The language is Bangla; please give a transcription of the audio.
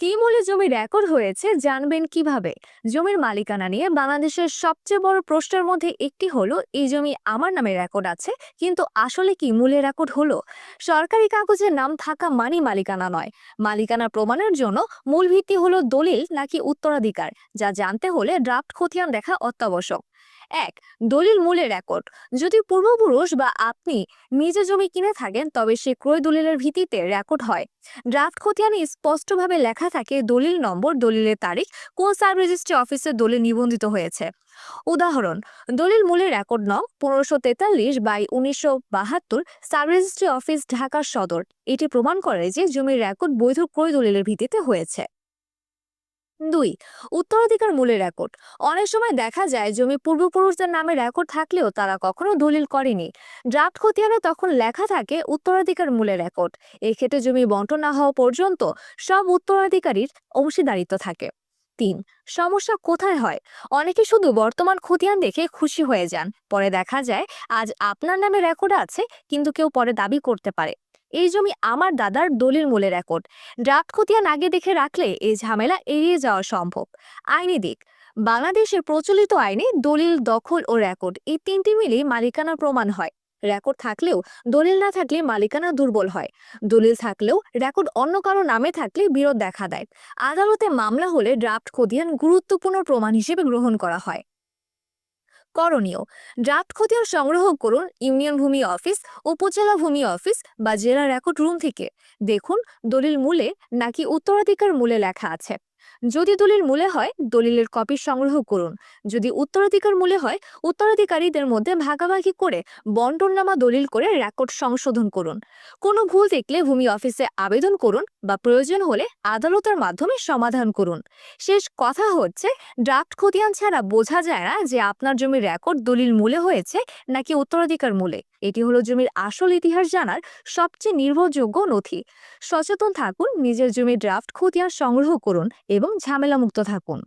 কি মূল্যে জমি রেকর্ড হয়েছে জানবেন কীভাবে? জমির মালিকানা নিয়ে বাংলাদেশের সবচেয়ে বড় প্রশ্নের মধ্যে একটি হলো, এই জমি আমার নামে রেকর্ড আছে, কিন্তু আসলে কি মূল্যে রেকর্ড হলো? সরকারি কাগজের নাম থাকা মানি মালিকানা নয়। মালিকানা প্রমাণের জন্য মূল ভিত্তি হলো দলিল নাকি উত্তরাধিকার, যা জানতে হলে ড্রাফট খতিয়ান দেখা অত্যাবশ্যক। এক, দলিল মূল্যের রেকর্ড। যদি পূর্বপুরুষ বা আপনি নিজে জমি কিনে থাকেন, তবে সে ক্রয় দলিলের ভিত্তিতে রেকর্ড হয়। ড্রাফট খতিয়ানে স্পষ্টভাবে লেখা থাকে দলিল নম্বর, দলিলের তারিখ, কোন সাব রেজিস্ট্রি অফিসে দলিল নিবন্ধিত হয়েছে। উদাহরণ, দলিল মূলের রেকর্ড নং পনেরোশো তেতাল্লিশ বাই উনিশশো বাহাত্তর সাব রেজিস্ট্রি অফিস ঢাকার সদর। এটি প্রমাণ করে যে জমির রেকর্ড বৈধ ক্রয় দলিলের ভিত্তিতে হয়েছে। দুই, উত্তরাধিকার মূলের রেকর্ড অনেক সময় দেখা যায় জমি পূর্বপুরুষদের নামে রেকর্ড থাকলেও তারা কখনো দলিল করেনি। ড্রাফট খতিয়ানে তখন লেখা থাকে উত্তরাধিকার মূলের রেকর্ড এক্ষেত্রে জমি বন্টন না হওয়া পর্যন্ত সব উত্তরাধিকারীর অংশীদারিত্ব থাকে। তিন, সমস্যা কোথায় হয়? অনেকে শুধু বর্তমান খতিয়ান দেখে খুশি হয়ে যান। পরে দেখা যায়, আজ আপনার নামে রেকর্ড আছে, কিন্তু কেউ পরে দাবি করতে পারে। এই জমি আমার দাদার দলিল মূলে রেকর্ড। ড্রাফট খতিয়ান আগে দেখে রাখলে এই ঝামেলা এড়িয়ে যাওয়া সম্ভব। আইনি দিক, বাংলাদেশের প্রচলিত আইনে দলিল, দখল ও রেকর্ড এই তিনটি মিলে মালিকানা প্রমাণ হয়। রেকর্ড থাকলেও, দলিল না থাকলে মালিকানা দুর্বল হয়। দলিল থাকলেও, রেকর্ড অন্য কারও নামে থাকলে বিরোধ দেখা দেয়। আদালতে মামলা হলে ড্রাফট খতিয়ান গুরুত্বপূর্ণ প্রমাণ হিসেবে গ্রহণ করা হয়। করণীয়। ড্রাফট খতিয়ান সংগ্রহ করুন ইউনিয়ন ভূমি অফিস, উপজেলা ভূমি অফিস বা জেলা রেকর্ড রুম থেকে। দেখুন দলিল মূলে নাকি উত্তরাধিকার মূলে লেখা আছে। যদি দলিল মূলে হয়, দলিলের কপি সংগ্রহ করুন। যদি উত্তরাধিকার মূলে হয়, উত্তরাধিকারীদের মধ্যে ভাগাভাগি করে বন্টননামা দলিল করে রেকর্ড সংশোধন করুন। কোনো ভুল দেখলে ভূমি অফিসে আবেদন করুন বা প্রয়োজন হলে আদালতের মাধ্যমে সমাধান করুন। শেষ কথা হচ্ছে ড্রাফট খতিয়ান ছাড়া বোঝা যায় না যে আপনার জমির রেকর্ড দলিল মূলে হয়েছে নাকি উত্তরাধিকার মূলে। এটি হলো জমির আসল ইতিহাস জানার সবচেয়ে নির্ভরযোগ্য নথি। সচেতন থাকুন, নিজের জমির ড্রাফট খতিয়ান সংগ্রহ করুন এবং ঝামেলামুক্ত থাকুন।